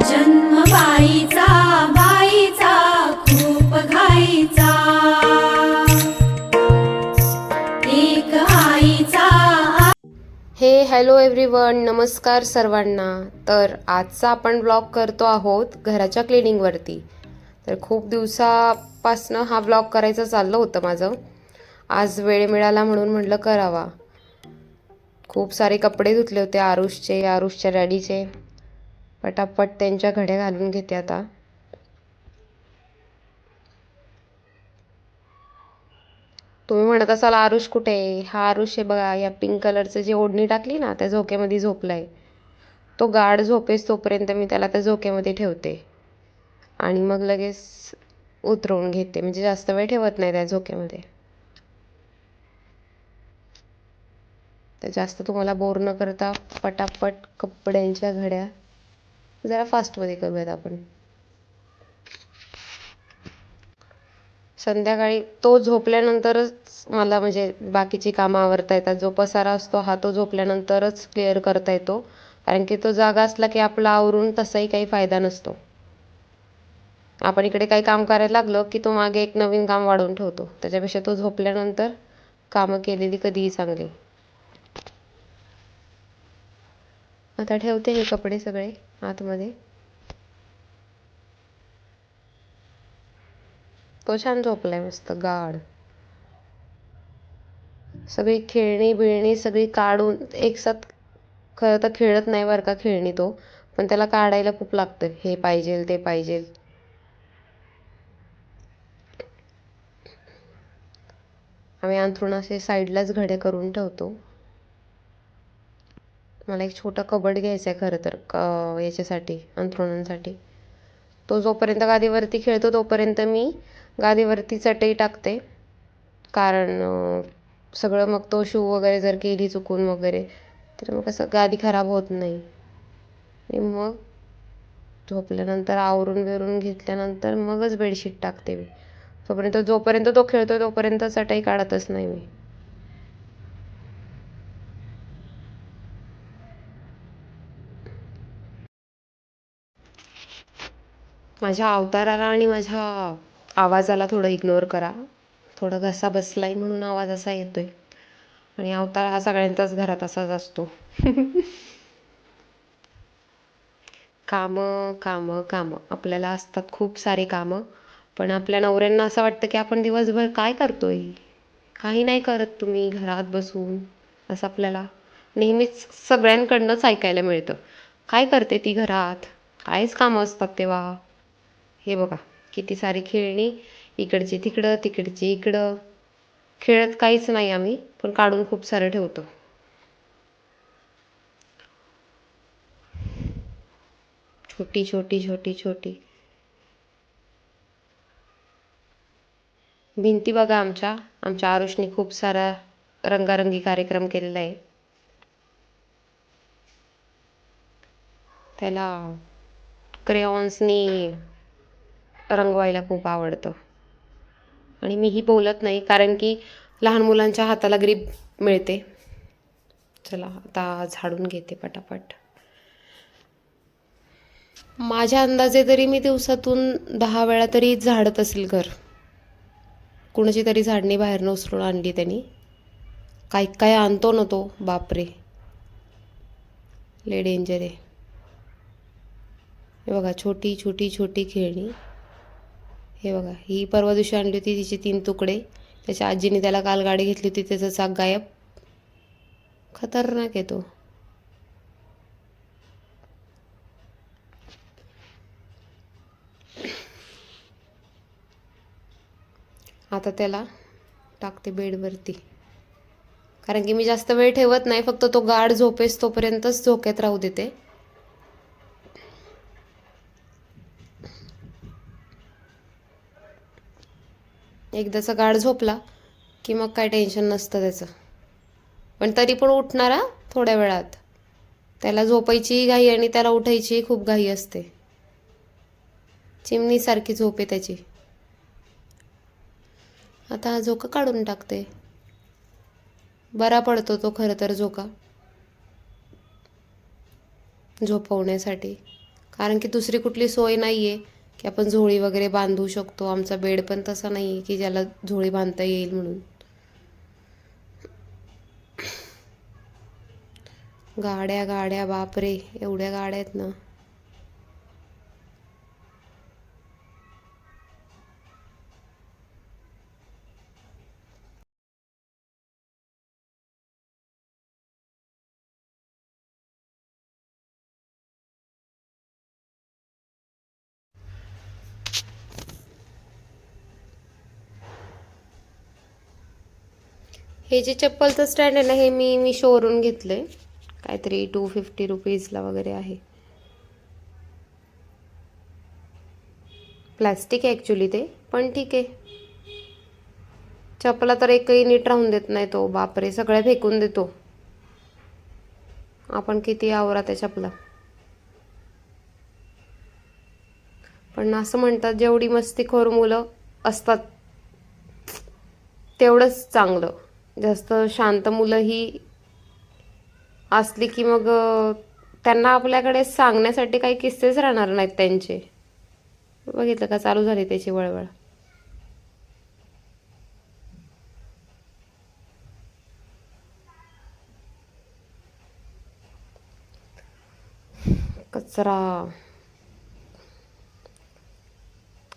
जन्म बाईचा बाईचा खूप घाईचा. एक आईचा हे हॅलो एव्हरीवन नमस्कार सर्वांना. तर आजचा आपण ब्लॉग करतो आहोत घराच्या क्लिनिंगवरती. तर खूप दिवसापासनं हा ब्लॉग करायचं चाललं होतं माझं. आज वेळ मिळाला म्हणून म्हटलं करावा. खूप सारे कपडे धुतले होते आरुषचे आरुषच्या डॅडीचे. पटापट त्यांच्या घड्या घालून घेते आता. तुम्ही म्हणत असाल आरुष कुठे आहे? हा आरुष आहे बघा या पिंक कलरचं जी ओढणी टाकली ना त्या झोक्यामध्ये झोपलाय. तो गाढ झोपेस तोपर्यंत मी त्याला त्या झोक्यामध्ये ठेवते. आणि मग लगेच उतरवून घेते. म्हणजे जास्त वेळ ठेवत नाही त्या झोक्यामध्ये. तर जास्त तुम्हाला बोर न करता पटापट कपड्यांच्या घड्या जरा फास्टमध्ये करूयात आपण. संध्याकाळी तो झोपल्यानंतरच मला म्हणजे बाकीची कामं आवरता येतात. जो पसारा असतो हा तो झोपल्यानंतरच क्लिअर करता येतो. कारण की तो जागा असला की आपला आवरून तसाही काही फायदा नसतो. आपण इकडे काही काम करायला लागलं की तो मागे एक नवीन काम वाढवून ठेवतो. त्याच्यापेक्षा तो झोपल्यानंतर कामं केलेली कधीही चांगली. आता ठेवते हे कपडे सगळे आतमध्ये. तो छान झोपलाय मस्त गाढ. सगळी खेळणी बिळणी सगळी काढून एकसाथ खरं तर खेळत नाही बरं का खेळणी तो पण त्याला काढायला खूप लागतं. हे पाहिजे ते पाहिजे. आम्ही अंथरुण असे साईडलाच घडे करून ठेवतो. मला एक छोटा कबड घ्यायचा आहे खरं तर क याच्यासाठी अंथरुणांसाठी. तो जोपर्यंत गादीवरती खेळतो तोपर्यंत मी गादीवरती चटई टाकते. कारण सगळं मग तो शू वगैरे जर केली चुकून वगैरे तर मग कसं गादी खराब होत नाही. आणि मग झोपल्यानंतर आवरून बिरून घेतल्यानंतर मगच बेडशीट टाकते मी. तोपर्यंत जोपर्यंत तो खेळतो तोपर्यंत चटई काढतच नाही मी. माझ्या अवताराला आणि माझ्या आवाजाला थोडं इग्नोर करा. थोडा घसा बसला आहे म्हणून आवाज असा येतो आहे आणि अवतार हा सगळ्यांचाच घरात असाच असतो. कामं कामं कामं. आपल्याला असतात खूप सारे कामं. पण आपल्या नवऱ्यांना असं वाटतं की आपण दिवसभर काय करतोय? काही नाही करत तुम्ही घरात बसून. असं आपल्याला नेहमीच सगळ्यांकडनंच ऐकायला मिळतं. काय करते ती घरात? काहीच कामं असतात तेव्हा? हे बघा किती सारी खेळणी इकडची तिकडं तिकडची इकडं. खेळत काहीच नाही आम्ही पण काढून खूप सारं ठेवतो. छोटी छोटी छोटी छोटी. भिंती बघा आमच्या आमच्या आरुषने खूप सारा रंगारंगी कार्यक्रम केलेला आहे. त्याला क्रेऑन्सनी रंगवायला खूप आवडतं. आणि मीही बोलत नाही कारण की लहान मुलांच्या हाताला ग्रीप मिळते. चला आता झाडून घेते पटापट. माझ्या अंदाजे तरी मी दिवसातून दहा वेळा तरी झाडत असेल घर. कुणाची तरी झाडणी बाहेरनं उचलून आणली त्यांनी. काय काय आणतो ना तो बापरे. ले डेंजर आहे. हे बघा छोटी छोटी छोटी खेळणी. हे बघा ही परवा दिवशी आणली होती तिचे तीन तुकडे. त्याच्या आजीने त्याला काल गाडी घेतली होती त्याचा चाक गायब. खतरनाक आहे तो. आता त्याला टाकते बेडवरती. कारण की मी जास्त वेळ ठेवत नाही फक्त तो गाढ झोपेस तोपर्यंतच झोक्यात राहू देते. एकदाचा गाढ झोपला की मग काय टेन्शन नसतं त्याचं. पण तरी पण उठणारा थोड्या वेळात. त्याला झोपायचीही घाई आणि त्याला उठायचीही खूप घाई असते. चिमणीसारखी झोप आहे त्याची. आता हा झोका काढून टाकते. बरा पडतो तो खरं तर झोका. झोपवण्यासाठी. कारण की दुसरी कुठली सोय नाही आहे की आपण झोळी वगैरे बांधू शकतो. आमचा बेड पण तसा नाही आहे की ज्याला झोळी बांधता येईल म्हणून. गाड्या गाड्या बापरे एवढ्या गाड्या आहेत ना. हे जे चप्पलचं स्टँड आहे ना हे मी मी शोवरून घेतलं आहे काहीतरी टू फिफ्टी रुपीजला वगैरे आहे. प्लॅस्टिक आहे ॲक्च्युली ते पण ठीक आहे. चपला तर एकही नीट राहून देत नाही तो बापरे सगळ्या फेकून देतो. आपण किती आवरा त्या चपला पण असं म्हणतात जेवढी मस्तीखोर मुलं असतात तेवढंच चांगलं. जास्त शांत मुलं ही असली की मग त्यांना आपल्याकडे सांगण्यासाठी काही किस्सेच राहणार नाहीत त्यांचे. बघितलं का? चालू झाली त्याची वळवळ. कचरा.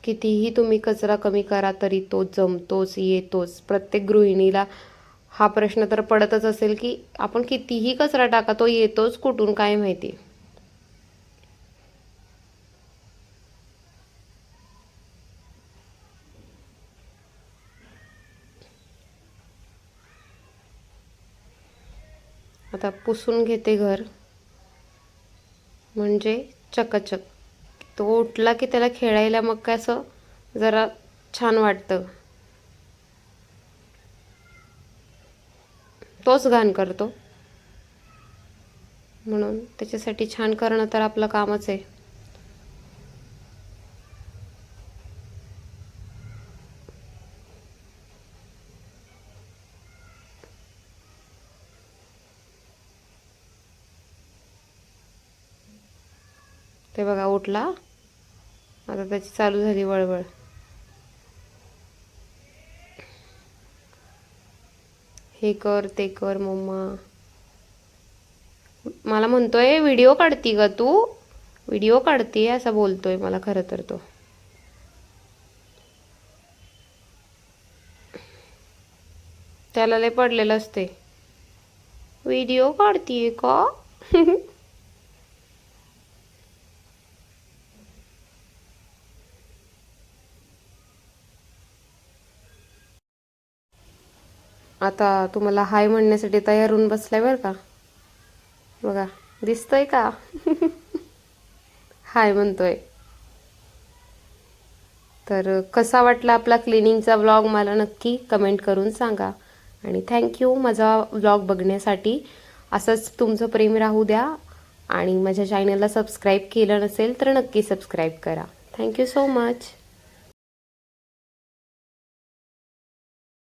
कितीही तुम्ही कचरा कमी करा तरी तो जमतोच येतोच. प्रत्येक गृहिणीला हा प्रश्न तर पडतच असेल की आपण कितीही कचरा टाका तो येतोच कुठून काय माहिती? आता पुसून घेते घर. म्हणजे चकचक. तो उठला की त्याला खेळायला मग काय असं जरा छान वाटतं. तोच घाण करतो. म्हणून त्याच्यासाठी छान करणं तर आपलं कामच आहे. ते बघा उठला. आता त्याची चालू झाली वळवळ. हे कर ते कर मम्मा. मला म्हणतोय व्हिडिओ काढती का तू? व्हिडिओ काढते असा बोलतोय मला खरं तर तो. त्याला लय पडलेलं असते व्हिडिओ काढतीये का? आता तुम्हाला हाय म्हणण्यासाठी तयार होऊन बसलाय बरं का? बघा दिसतोय का? हाय म्हणतोय. तर कसा वाटला आपला क्लिनिंगचा व्लॉग मला नक्की कमेंट करून सांगा. आणि थँक्यू माझा व्लॉग बघण्यासाठी. असंच तुमचं प्रेम राहू द्या. आणि माझ्या चॅनलला सबस्क्राईब केलं नसेल तर नक्की सबस्क्राईब करा. Thank you so much